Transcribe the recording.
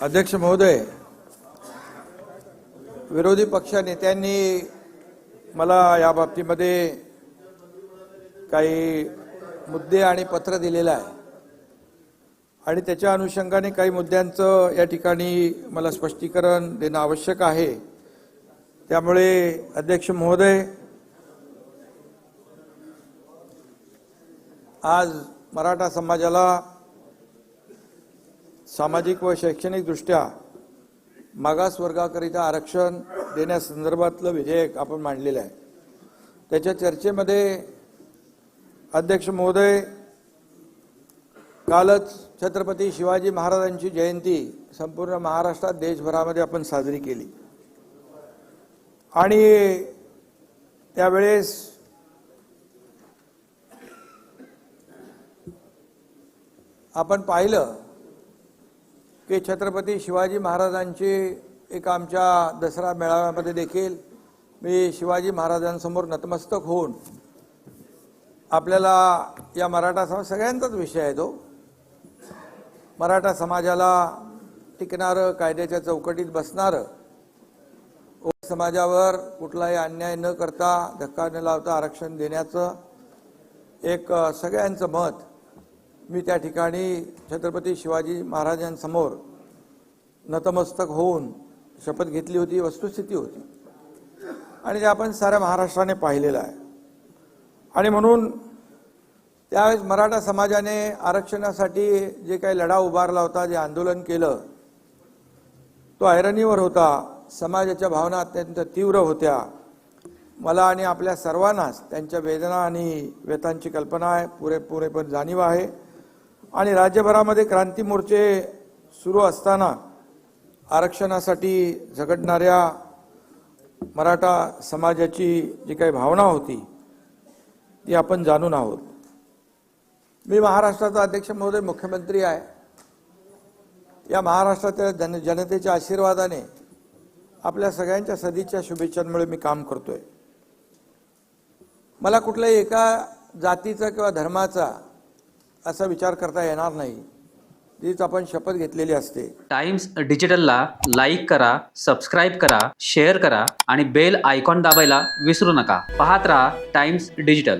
अध्यक्ष महोदय विरोधी पक्ष नेत्यांनी मला या बाबतीमध्ये काही मुद्दे आणि पत्र दिलेलं आहे. आणि त्याच्या अनुषंगाने काही मुद्द्यांचं या ठिकाणी मला स्पष्टीकरण देणं आवश्यक आहे. त्यामुळे अध्यक्ष महोदय आज मराठा समाजाला सामाजिक व शैक्षणिकदृष्ट्या मागासवर्गाकरिता मागास वर्गाकरिता आरक्षण देण्यासंदर्भातलं विधेयक आपण मांडलेलं आहे. त्याच्या चर्चेमध्ये अध्यक्ष महोदय कालच छत्रपती शिवाजी महाराजांची जयंती संपूर्ण महाराष्ट्रात देशभरामध्ये आपण साजरी केली. आणि त्यावेळेस आपण पाहिलं की छत्रपती शिवाजी महाराजांची एक आमच्या दसरा मेळाव्यामध्ये देखील मी शिवाजी महाराजांसमोर नतमस्तक होऊन आपल्याला या मराठा समाज सगळ्यांचाच विषय आहे तो. मराठा समाजाला टिकणारं कायद्याच्या चौकटीत बसणारं ओबीसी समाजावर कुठलाही अन्याय न करता धक्का न लावता आरक्षण देण्याचं एक सगळ्यांचं मत मी त्या ठिकाणी छत्रपती शिवाजी महाराजांसमोर नतमस्तक होऊन शपथ घेतली होती वस्तुस्थिती होती. आणि ते आपण साऱ्या महाराष्ट्राने पाहिलेलं आहे. आणि म्हणून त्यावेळेस मराठा समाजाने आरक्षणासाठी जे काही लढा उभारला होता जे आंदोलन केलं तो ऐरणीवर होता. समाजाच्या भावना अत्यंत तीव्र होत्या. मला आणि आपल्या सर्वांनाच त्यांच्या वेदना आणि व्यथांची कल्पना आहे. पुरेपूरेपण जाणीव आहे. आणि राज्यभरामध्ये क्रांती मोर्चे सुरू असताना आरक्षणासाठी झगडणाऱ्या मराठा समाजाची जी काही भावना होती ती आपण जाणून आहोत. मी महाराष्ट्राचा अध्यक्ष महोदय मुख्यमंत्री आहे. या महाराष्ट्राच्या जन जनतेच्या आशीर्वादाने आपल्या सगळ्यांच्या सदीच्या शुभेच्छांमुळे मी काम करतोय. मला कुठल्याही एका जातीचा किंवा धर्माचा असा विचार करता येणार नाही. तीच आपण शपथ घेतलेली असते. टाइम्स डिजिटलला लाईक करा सबस्क्राईब करा शेअर करा आणि बेल आयकॉन दाबायला विसरू नका. पाहत राहा टाइम्स डिजिटल.